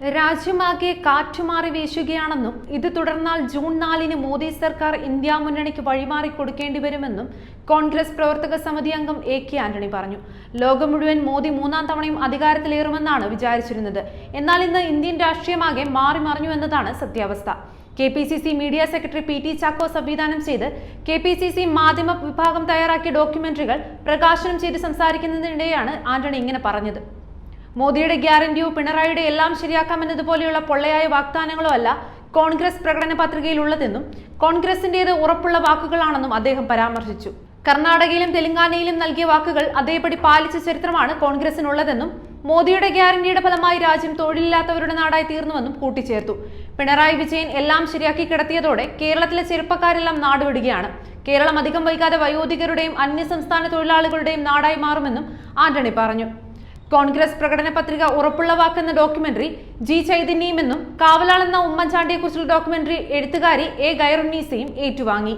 രാജ്യമാകെ കാറ്റുമാറി വീശുകയാണെന്നും ഇത് തുടർന്നാൽ ജൂൺ നാലിന് മോദി സർക്കാർ ഇന്ത്യ മുന്നണിക്ക് വഴിമാറി കൊടുക്കേണ്ടി വരുമെന്നും കോൺഗ്രസ് പ്രവർത്തക സമിതി അംഗം എ കെ ആന്റണി പറഞ്ഞു. ലോകം മുഴുവൻ മോദി മൂന്നാം തവണയും അധികാരത്തിലേറുമെന്നാണ് വിചാരിച്ചിരുന്നത്. എന്നാൽ ഇന്ന് ഇന്ത്യൻ രാഷ്ട്രീയമാകെ മാറി മറിഞ്ഞു എന്നതാണ് സത്യാവസ്ഥ. K P C C media secretary P T Chacko സംവിധാനം ചെയ്ത് കെ പി സി സി മാധ്യമ വിഭാഗം തയ്യാറാക്കിയ ഡോക്യുമെന്ററികൾ പ്രകാശനം ചെയ്ത് സംസാരിക്കുന്നതിനിടെയാണ് ആന്റണി ഇങ്ങനെ പറഞ്ഞത്. മോദിയുടെ ഗ്യാരണ്ടിയോ പിണറായിയുടെ എല്ലാം ശരിയാക്കാമെന്നതുപോലെയുള്ള പൊള്ളയായ വാഗ്ദാനങ്ങളോ അല്ല കോൺഗ്രസ് പ്രകടന പത്രികയിൽ ഉള്ളതെന്നും കോൺഗ്രസിന്റേത് ഉറപ്പുള്ള വാക്കുകളാണെന്നും അദ്ദേഹം പരാമർശിച്ചു. കർണാടകയിലും തെലങ്കാനയിലും നൽകിയ വാക്കുകൾ അതേപടി പാലിച്ച ചരിത്രമാണ് കോൺഗ്രസിനുള്ളതെന്നും മോദിയുടെ ഗ്യാരണ്ടിയുടെ ഫലമായി രാജ്യം തൊഴിലില്ലാത്തവരുടെ നാടായി തീർന്നുവെന്നും കൂട്ടിച്ചേർത്തു. പിണറായി വിജയൻ എല്ലാം ശരിയാക്കി കിടത്തിയതോടെ കേരളത്തിലെ ചെറുപ്പക്കാരെല്ലാം നാടുവിടുകയാണ്. കേരളം അധികം വൈകാതെ വയോധികരുടെയും അന്യസംസ്ഥാന തൊഴിലാളികളുടെയും നാടായി മാറുമെന്നും ആന്റണി പറഞ്ഞു. കോൺഗ്രസ് പ്രകടന പത്രിക ഉറപ്പുള്ള വാക്കെന്ന ഡോക്യുമെന്ററി ജി ചൈതന്യയുമെന്നും കാവലാളെന്ന ഉമ്മൻചാണ്ടിയെക്കുറിച്ചുള്ള ഡോക്യുമെന്ററി എഴുത്തുകാരി എ ഗൈറുന്നീസയും ഏറ്റുവാങ്ങി.